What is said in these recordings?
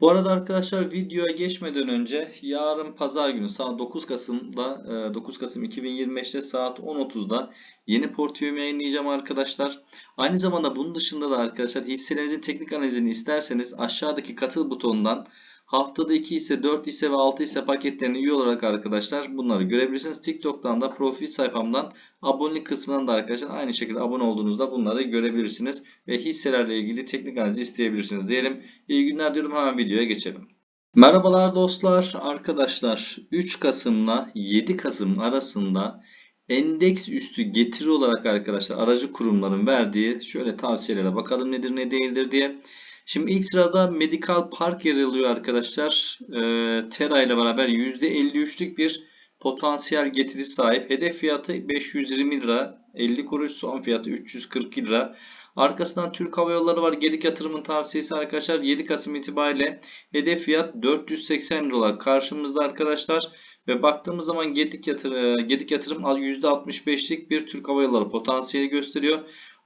Bu arada arkadaşlar videoya geçmeden önce yarın pazar günü saat 9 Kasım'da e, 9 Kasım 2025'te saat 10.30'da yeni portföyümü yayınlayacağım arkadaşlar. Aynı zamanda bunun dışında da arkadaşlar hisselerinizin teknik analizini isterseniz aşağıdaki katıl butonundan haftada 2 hisse, 4 hisse ve 6 hisse paketlerine üye olarak arkadaşlar bunları görebilirsiniz. TikTok'tan da profil sayfamdan abonelik kısmından da arkadaşlar aynı şekilde abone olduğunuzda bunları görebilirsiniz ve hisselerle ilgili teknik analiz isteyebilirsiniz diyelim. İyi günler diyorum hemen videoya geçelim. Merhabalar dostlar, arkadaşlar 3 Kasım'la 7 Kasım arasında endeks üstü getiri olarak arkadaşlar aracı kurumların verdiği şöyle tavsiyelere bakalım nedir ne değildir diye. Şimdi ilk sırada Medical Park yer alıyor arkadaşlar. Ee, Tera ile beraber %53'lük bir potansiyel getiri sahip. Hedef fiyatı 520 lira. 50 kuruş son fiyatı 340 lira. Arkasından Türk Hava Yolları var. Gedik yatırımın tavsiyesi arkadaşlar 7 Kasım itibariyle hedef fiyat 480 lira olarak karşımızda arkadaşlar. Ve baktığımız zaman Gedik, yatır, Gedik yatırım %65'lik bir Türk Hava Yolları potansiyeli gösteriyor.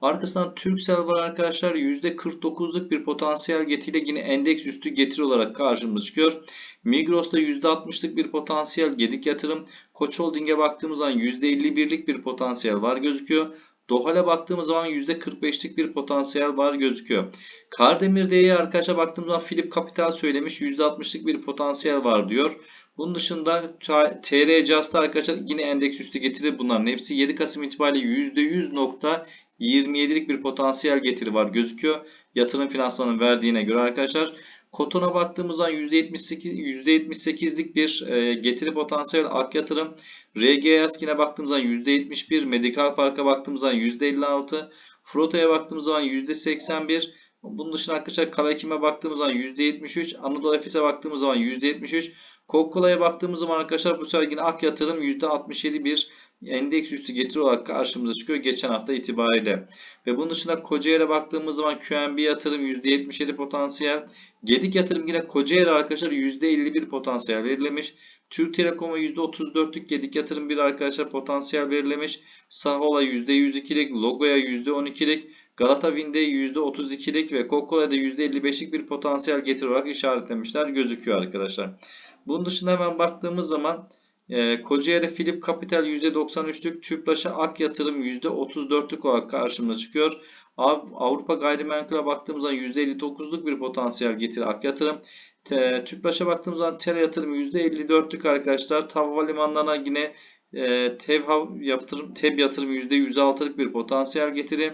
Arkasından Turkcell var arkadaşlar. %49'luk bir potansiyel getiriyle yine endeks üstü getiri olarak karşımıza çıkıyor. Migros'ta %60'lık bir potansiyel gedik yatırım. Koç Holding'e baktığımız zaman %51'lik bir potansiyel var gözüküyor. Dohal'e baktığımız zaman %45'lik bir potansiyel var gözüküyor. Kardemir'de arkadaşlar baktığımız zaman Philip Capital söylemiş %60'lık bir potansiyel var diyor. Bunun dışında TR Just'ta arkadaşlar yine endeks üstü getiri bunların hepsi 7 Kasım itibariyle %100.27'lik bir potansiyel getiri var gözüküyor. Yatırım finansmanın verdiğine göre arkadaşlar. Koton'a baktığımızda %78, %78'lik bir e, getiri potansiyel ak yatırım. RG Yaskin'e baktığımızda %71, Medical Park'a baktığımızda %56, Frota'ya baktığımız zaman %81, bunun dışında arkadaşlar Kalakim'e baktığımız zaman %73, Anadolu Efes'e baktığımız zaman %73, Coca-Cola'ya baktığımız zaman arkadaşlar bu sefer yine ak yatırım %67 bir endeks üstü getiri olarak karşımıza çıkıyor geçen hafta itibariyle. Ve bunun dışında Kocaeli'ye baktığımız zaman QNB yatırım %77 potansiyel. Gedik yatırım yine Kocaeli arkadaşlar %51 potansiyel belirlemiş. Türk Telekom'a %34'lük Gedik yatırım bir arkadaşlar potansiyel belirlemiş. Sahola %102'lik, Logo'ya %12'lik, Galata Wind'e %32'lik ve Coca-Cola'da %55'lik bir potansiyel getiri olarak işaretlemişler gözüküyor arkadaşlar. Bunun dışında hemen baktığımız zaman e, Kocaeli Philip Capital %93'lük, Tüpraş'a Ak Yatırım %34'lük olarak karşımıza çıkıyor. Avrupa Gayrimenkul'e baktığımız zaman %59'luk bir potansiyel getiri Ak Yatırım. Tüpraş'a baktığımız zaman Tel Yatırım %54'lük arkadaşlar. TAV Havalimanlarına yine e, TEV yatırım, TEB yatırım %106'lık bir potansiyel getiri.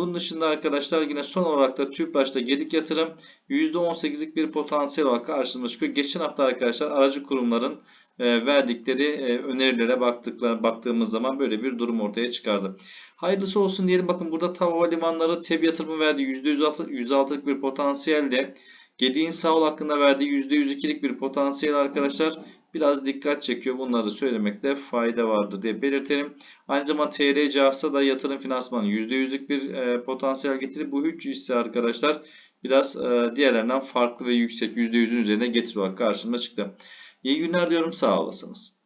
Bunun dışında arkadaşlar yine son olarak da TÜPRAŞ'ta Gedik yatırım %18'lik bir potansiyel olarak karşımıza çıkıyor. Geçen hafta arkadaşlar aracı kurumların e, verdikleri e, önerilere baktıklar, baktığımız zaman böyle bir durum ortaya çıkardı. Hayırlısı olsun diyelim. Bakın burada TAV Havalimanları TEB yatırımı verdiği %106'lık bir potansiyelde Gedik'in Sağol hakkında verdiği %102'lik bir potansiyel arkadaşlar biraz dikkat çekiyor. Bunları söylemekte fayda vardır diye belirtelim. Aynı zamanda TR Cihaz'a da yatırım finansmanı %100'lük bir e, potansiyel getiri. Bu 3 hisse arkadaşlar biraz e, diğerlerinden farklı ve yüksek %100'ün üzerinde getiri olarak karşıma çıktı. İyi günler diyorum. Sağ olasınız.